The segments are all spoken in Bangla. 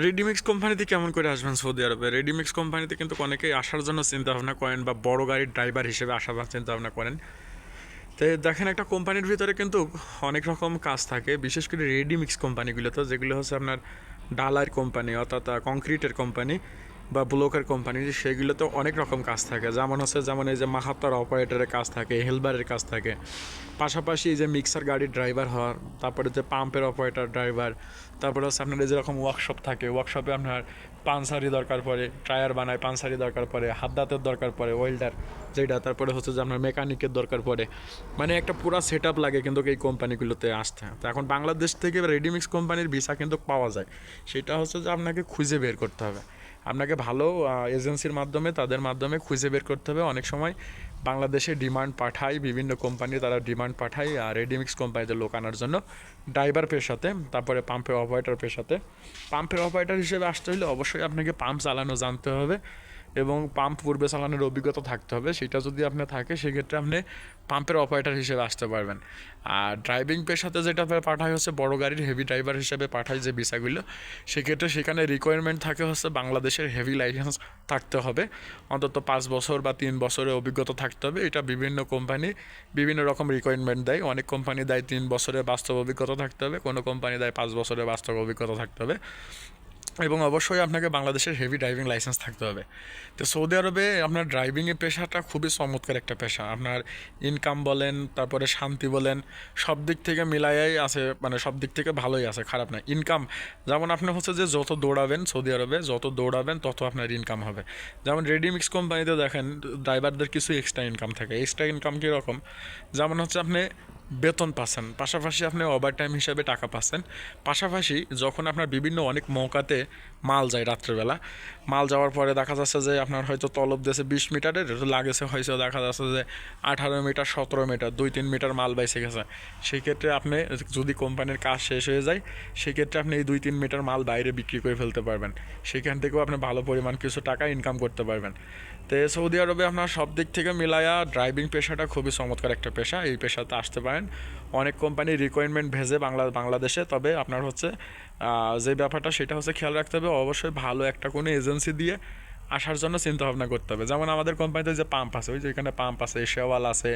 রেডিমিক্স কোম্পানিতে কেমন করে আসবেন সৌদি আরবে? রেডিমিক্স কোম্পানিতে কিন্তু অনেকেই আসার জন্য চিন্তা ভাবনা করেন বা বড় গাড়ির ড্রাইভার হিসেবে আসার চিন্তা ভাবনা করেন। তো দেখেন, একটা কোম্পানির ভিতরে কিন্তু অনেক রকম কাজ থাকে, বিশেষ করে রেডিমিক্স কোম্পানিগুলোতে যেগুলো হচ্ছে আপনার ডালার কোম্পানি অর্থাৎ কংক্রিটের কোম্পানি বা ব্লকের কোম্পানি সেগুলোতে অনেক রকম কাজ থাকে। যেমন হচ্ছে, যেমন এই যে মাহাত্তার অপারেটরের কাজ থাকে হেলবারের কাজ থাকে। পাশাপাশি এই যে মিক্সার গাড়ির ড্রাইভার হওয়ার, তারপরে যে পাম্পের অপারেটর ড্রাইভার তারপরে হচ্ছে আপনার এই যেরকম ওয়ার্কশপ থাকে ওয়ার্কশপে আপনার পানসারি দরকার পড়ে টায়ার বানায়, পানসারি দরকার পড়ে, হাত দাঁতের দরকার পড়ে ওয়েল্ডার যেটা, তারপরে হচ্ছে যে আপনার মেকানিকের দরকার পড়ে। মানে একটা পুরো সেট আপ লাগে কিন্তু এই কোম্পানিগুলোতে আসতে। তো এখন বাংলাদেশ থেকে রেডিমিক্স কোম্পানির ভিসা কিন্তু পাওয়া যায়। সেটা হচ্ছে যে আপনাকে খুঁজে বের করতে হবে। আপনাকে ভালো এজেন্সির মাধ্যমে, তাদের মাধ্যমে খুঁজে বের করতে হবে। অনেক সময় বাংলাদেশে ডিমান্ড পাঠায়, বিভিন্ন কোম্পানি তারা ডিমান্ড পাঠায় আর রেডিমিক্স কোম্পানিতে লোক আনার জন্য। ড্রাইভার পেশাতে, তারপরে পাম্পের অপারেটর পেশাতে। পাম্পের অপারেটর হিসেবে আসতে হলে অবশ্যই আপনাকে পাম্প চালানো জানতে হবে। এবং পাম্প পূর্বে চালানোর অভিজ্ঞতা থাকতে হবে। সেটা যদি আপনার থাকে, সেক্ষেত্রে আপনি পাম্পের অপারেটর হিসেবে আসতে পারবেন। আর ড্রাইভিং পেশাতে যেটা পাঠায় হচ্ছে, বড় গাড়ির হেভি ড্রাইভার হিসেবে পাঠায় যে ভিসাগুলো। সেক্ষেত্রে সেখানে রিকোয়ারমেন্ট থাকে হচ্ছে, বাংলাদেশের হেভি লাইসেন্স থাকতে হবে। অন্তত পাঁচ বছর বা তিন বছরের অভিজ্ঞতা থাকতে হবে। এটা বিভিন্ন কোম্পানি বিভিন্ন রকম রিকোয়ারমেন্ট দেয়। অনেক কোম্পানি দেয় তিন বছরের বাস্তব অভিজ্ঞতা থাকতে হবে। কোনো কোম্পানি দেয় পাঁচ বছরের বাস্তব অভিজ্ঞতা থাকতে হবে। এবং অবশ্যই আপনাকে বাংলাদেশের হেভি ড্রাইভিং লাইসেন্স থাকতে হবে। তো সৌদি আরবে আপনার ড্রাইভিংয়ের পেশাটা খুবই চমৎকার একটা পেশা। আপনার ইনকাম বলেন, তারপরে শান্তি বলেন, সব দিক থেকে মিলাইয়াই আছে মানে সব দিক থেকে ভালোই আছে, খারাপ না। ইনকাম যেমন আপনি হচ্ছে যে যত দৌড়াবেন সৌদি আরবে, যত দৌড়াবেন তত আপনার ইনকাম হবে। যেমন রেডিমিক্স কোম্পানিতে দেখেন ড্রাইভারদের কিছু এক্সট্রা ইনকাম থাকে। এক্সট্রা ইনকাম কীরকম? যেমন হচ্ছে আপনি বেতন পাচ্ছেন। পাশাপাশি আপনি ওভার টাইম হিসাবে টাকা পাচ্ছেন। পাশাপাশি যখন আপনার বিভিন্ন অনেক মৌকাতে মাল যায় রাত্রেবেলা, মাল যাওয়ার পরে দেখা যাচ্ছে যে আপনার হয়তো তলব দিয়েছে বিশ মিটারের, লাগেছে হয়েছে দেখা যাচ্ছে যে আঠারো মিটার, সতেরো মিটার, দুই, তিন মিটার মাল বাইসে গেছে। সেই ক্ষেত্রে আপনি যদি কোম্পানির কাজ শেষ হয়ে যায়, সেক্ষেত্রে আপনি এই দুই, তিন মিটার মাল বাইরে বিক্রি করে ফেলতে পারবেন। সেখান থেকেও আপনি ভালো পরিমাণ কিছু টাকা ইনকাম করতে পারবেন। তো সৌদি আরবে আপনার সব দিক থেকে মিলায়া ড্রাইভিং পেশাটা খুবই চমৎকার একটা পেশা। এই পেশাতে আসতে পারেন। অনেক কোম্পানি রিকোয়ারমেন্ট ভেজে বাংলা বাংলাদেশে। তবে আপনার হচ্ছে যে ব্যাপারটা সেটা হচ্ছে খেয়াল রাখতে হবে। অবশ্যই ভালো একটা কোনো এজেন্সি দিয়ে আসার জন্য চিন্তা ভাবনা করতে হবে। যেমন আমাদের কোম্পানিতে যে পাম্প আছে, ওই যে এখানে পাম্প আছে, শেওয়াল আছে,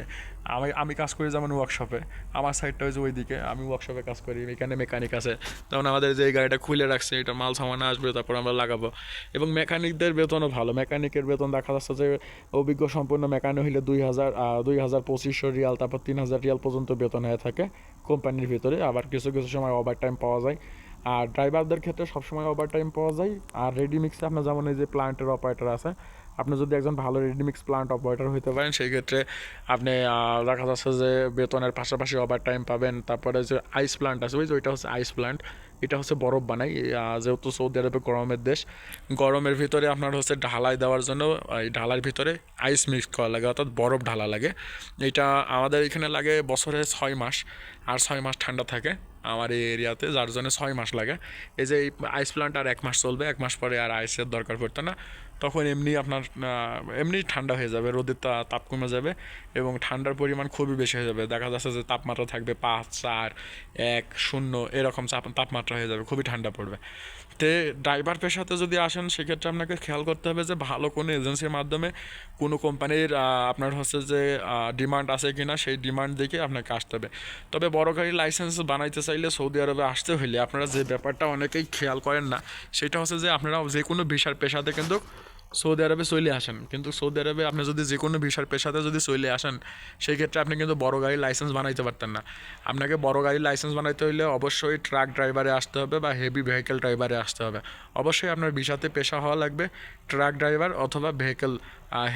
আমি আমি কাজ করি যেমন ওয়ার্কশপে আমার সাইডটা ওই যে ওইদিকে, আমি ওয়ার্কশপে কাজ করি, এখানে মেকানিক আছে। যেমন আমাদের যে গাড়িটা খুলে রাখছে, এটা মাল সামান আসবে, তারপর আমরা লাগাবো। এবং মেকানিকদের বেতনও ভালো। মেকানিকের বেতন দেখা যাচ্ছে যে, অভিজ্ঞ সম্পূর্ণ মেকানিক হলে দুই হাজার দুই হাজার পঁচিশশো রিয়াল, তারপর তিন হাজার রিয়াল পর্যন্ত বেতন হয়ে থাকে। কোম্পানির ভিতরে আবার কিছু কিছু সময় ওভার টাইম পাওয়া যায়। আর ড্রাইভারদের ক্ষেত্রে সবসময় ওভার টাইম পাওয়া যায়। আর রেডিমিক্সে আপনার যেমন এই যে প্লান্টের অপারেটর আছে, আপনি যদি একজন ভালো রেডিমিক্স প্লান্ট অপারেটর হইতে পারেন, সেই ক্ষেত্রে আপনি দেখা যাচ্ছে যে বেতনের পাশাপাশি ওভার টাইম পাবেন। তারপরে যে আইস প্লান্ট আছে, ওই যে ওইটা হচ্ছে আইস প্লান্ট এটা হচ্ছে বরফ বানাই যেহেতু সৌদি আরবে গরমের দেশ। গরমের ভিতরে আপনার হচ্ছে ঢালাই দেওয়ার জন্য এই ঢালার ভিতরে আইস মিক্স করা লাগে, অর্থাৎ বরফ ঢালা লাগে। এটা আমাদের এখানে লাগে বছরে ছয় মাস, আর ছয় মাস ঠান্ডা থাকে। আমার এই এরিয়াতে, যার জন্য ছয় মাস লাগে। এই যে আইস প্লান্ট আর এক মাস চলবে, এক মাস পরে আর আইসের দরকার পড়তো না। তখন এমনি আপনার এমনি ঠান্ডা হয়ে যাবে রোদের তাপ কমে যাবে এবং ঠান্ডার পরিমাণ খুবই বেশি হয়ে যাবে। দেখা যাচ্ছে যে তাপমাত্রা থাকবে পাঁচ, চার, এক, শূন্য, এরকম তাপমাত্রা হয়ে যাবে, খুবই ঠান্ডা পড়বে। তে ড্রাইভার পেশাতে যদি আসেন, সেক্ষেত্রে আপনাকে খেয়াল করতে হবে যে ভালো কোনো এজেন্সির মাধ্যমে কোনো কোম্পানির আপনার হচ্ছে যে ডিমান্ড আছে কি না সেই ডিমান্ড দেখে আপনাকে আসতে হবে। তবে বড় গাড়ির লাইসেন্স বানাইতে চাইলে সৌদি আরবে আসতে হইলে আপনারা যে ব্যাপারটা অনেকেই খেয়াল করেন না, সেটা হচ্ছে যে আপনারা যে কোনো ভিসার পেশাতে কিন্তু সৌদি আরবে চলে আসেন। কিন্তু সৌদি আরবে আপনি যদি যে কোনো ভিসার পেশাতে যদি চলে আসেন সেই ক্ষেত্রে আপনি কিন্তু বড় গাড়ির লাইসেন্স বানাইতে পারতেন না। আপনাকে বড় গাড়ির লাইসেন্স বানাইতে হলে অবশ্যই ট্রাক ড্রাইভারে আসতে হবে বা হেভি ভেহিকেল ড্রাইভারে আসতে হবে। অবশ্যই আপনার ভিসাতে পেশা হওয়া লাগবে ট্রাক ড্রাইভার অথবা ভেহিকেল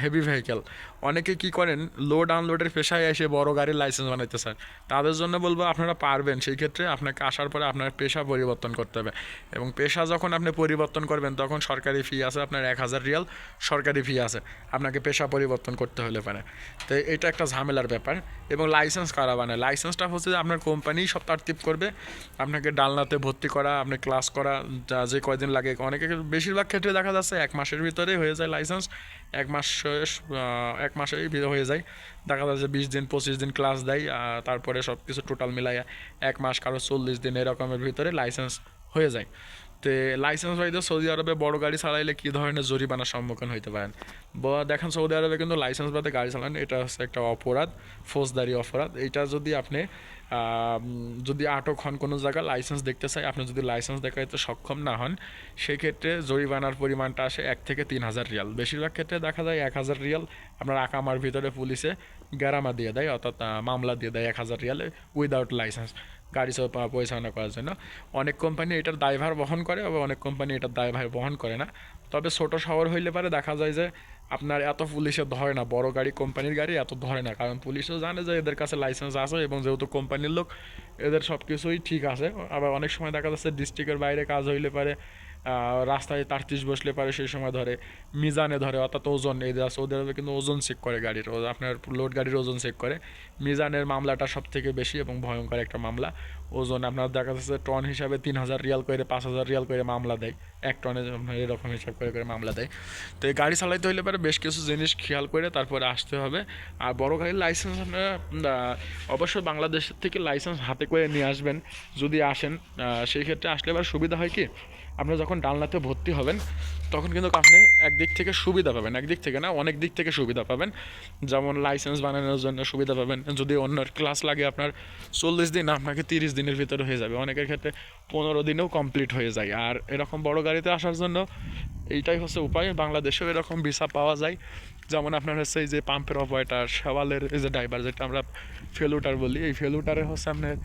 হেভি ভেহিকেল অনেকে কি করেন? লোড আনলোডের পেশায় এসে বড় গাড়ির লাইসেন্স বানাইতে চান তাদের জন্য বলব আপনারা পারবেন। সেই ক্ষেত্রে আপনাকে আসার পরে আপনার পেশা পরিবর্তন করতে হবে। এবং পেশা যখন আপনি পরিবর্তন করবেন, তখন সরকারি ফি আছে আপনার এক হাজার রিয়াল। সরকারি ফি আছে। আপনাকে পেশা পরিবর্তন করতে হলে পারে। তো এটা একটা ঝামেলার ব্যাপার। এবং লাইসেন্স কারা বানায়? লাইসেন্সটা হচ্ছে যে আপনার কোম্পানি সব তারতিপ করবে। আপনাকে ডালনাতে ভর্তি করা, আপনি ক্লাস করা, যা যে কয়দিন লাগে। অনেকে বেশিরভাগ ক্ষেত্রে দেখা যাচ্ছে এক মাসের ভিতরে হয়ে যায় লাইসেন্স এক মাস এক মাসেই হয়ে যায়। দেখা যাচ্ছে বিশ দিন, পঁচিশ দিন ক্লাস দেয় তারপরে সব কিছু টোটাল মিলাই এক মাস কারও চল্লিশ দিন এরকমের ভিতরে লাইসেন্স হয়ে যায়। তো লাইসেন্স বাহিত সৌদি আরবে বড় গাড়ি চালাইলে কী ধরনের জরিমানার সম্মুখীন হইতে পারেন? বা দেখেন, সৌদি আরবে কিন্তু লাইসেন্স বাদে গাড়ি চালান, এটা হচ্ছে একটা অপরাধ, ফৌজদারি অপরাধ। এটা যদি আপনি যদি আটক হন কোনো জায়গায় লাইসেন্স দেখতে চাই আপনি যদি লাইসেন্স দেখাইতে সক্ষম না হন, সেক্ষেত্রে জরিমানার পরিমাণটা আসে এক থেকে তিন হাজার রিয়াল। বেশিরভাগ ক্ষেত্রে দেখা যায় এক হাজার রিয়াল আপনার আকামার ভিতরে পুলিশে গ্যারামা দিয়ে দেয় অর্থাৎ মামলা দিয়ে দেয় এক হাজার রিয়ালে উইদাউট লাইসেন্স গাড়ি সব পরিচালনা করার জন্য। অনেক কোম্পানি এটার দায়ভার বহন করে, আবার অনেক কোম্পানি এটার দায়ভার বহন করে না। তবে ছোট শহর হইলে পারে দেখা যায় যে, আপনার এত পুলিশে ধরে না, বড় গাড়ি কোম্পানির গাড়ি এত ধরে না। কারণ পুলিশও জানে যে, এদের কাছে লাইসেন্স আছে এবং যেহেতু কোম্পানির লোক, এদের সব কিছুই ঠিক আছে। আবার অনেক সময় দেখা যাচ্ছে ডিস্ট্রিক্টের বাইরে কাজ হইলে পারে রাস্তায় তারতিস বসলে পারে সেই সময় ধরে, মিজানে ধরে, অর্থাৎ ওজন এই যে ওদের কিন্তু ওজন চেক করে গাড়ির আপনার লোড গাড়ির ওজন চেক করে। মিজানের মামলাটা সব থেকে বেশি এবং ভয়ঙ্কর একটা মামলা। ওজন আপনার দেখা যাচ্ছে টন হিসাবে তিন হাজার রিয়াল করে, পাঁচ হাজার রিয়াল করে মামলা দেয়। এক টনে আপনার এরকম হিসাব করে করে মামলা দেয়। তো এই গাড়ি চালাইতে হইলে পারে বেশ কিছু জিনিস খেয়াল করে, তারপরে আসতে হবে। আর বড় গাড়ির লাইসেন্স আপনারা অবশ্যই বাংলাদেশ থেকে লাইসেন্স হাতে করে নিয়ে আসবেন, যদি আসেন সেই ক্ষেত্রে আসলে এবার সুবিধা হয় কি? আপনি যখন ডালনাতে ভর্তি হবেন, তখন কিন্তু আপনি একদিক থেকে সুবিধা পাবেন। একদিক থেকে না, অনেক দিক থেকে সুবিধা পাবেন। যেমন লাইসেন্স বানানোর জন্য সুবিধা পাবেন। যদি অন্য ক্লাস লাগে আপনার, চল্লিশ দিন আপনাকে তিরিশ দিনের ভিতরে হয়ে যাবে। অনেকের ক্ষেত্রে পনেরো দিনেও কমপ্লিট হয়ে যায়। আর এরকম বড় গাড়িতে আসার জন্য এইটাই হচ্ছে উপায়। বাংলাদেশেও এরকম ভিসা পাওয়া যায়। যেমন আপনার হচ্ছে এই যে পাম্পের অপারেটার সেওয়ালের এই যে ড্রাইভার যেটা আমরা ফেলুটার বলি, এই ফেলুটারে হচ্ছে আপনার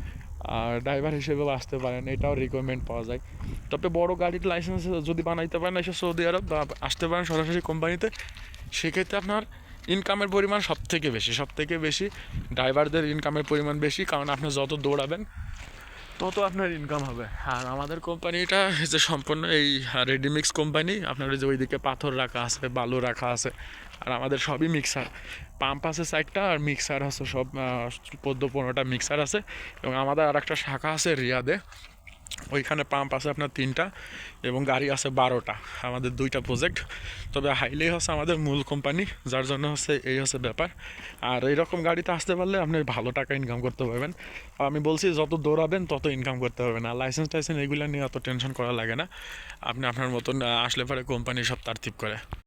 ড্রাইভার হিসেবেও আসতে পারেন, এটাও রিকোয়ারমেন্ট পাওয়া যায়। তবে বড় গাড়ির লাইসেন্স যদি বানাইতে পারেন এসে সৌদি আরব বা আসতে পারেন সরাসরি কোম্পানিতে সেক্ষেত্রে আপনার ইনকামের পরিমাণ সব থেকে বেশি সব থেকে বেশি ড্রাইভারদের ইনকামের পরিমাণ বেশি, কারণ আপনি যত দৌড়াবেন, তত আপনার ইনকাম হবে। আর আমাদের কোম্পানিটা যে সম্পূর্ণ এই রেডিমিক্স কোম্পানি আপনার যে ওইদিকে পাথর রাখা আছে, বালু রাখা আছে আর আমাদের সবই মিক্সার পাম্প আছে সাইডটা আর মিক্সার আছে সব চোদ্দ পনেরোটা মিক্সার আছে এবং আমাদের আর একটা শাখা আছে রিয়াদে। ওইখানে পাম্প আছে আপনার তিনটা এবং গাড়ি আছে বারোটা। আমাদের দুইটা প্রজেক্ট তবে হাইলে হচ্ছে আমাদের মূল কোম্পানি যার জন্য হচ্ছে এই হচ্ছে ব্যাপার। আর এইরকম গাড়িতে আসতে পারলে আপনি ভালো টাকা ইনকাম করতে পারবেন। আমি বলছি, যত দৌড়াবেন তত ইনকাম করতে পারবেন। আর লাইসেন্স টাইসেন্স এগুলো নিয়ে অত টেনশন করা লাগে না। আপনি আপনার মতন আসলে পরে কোম্পানি সব তারতিব করে।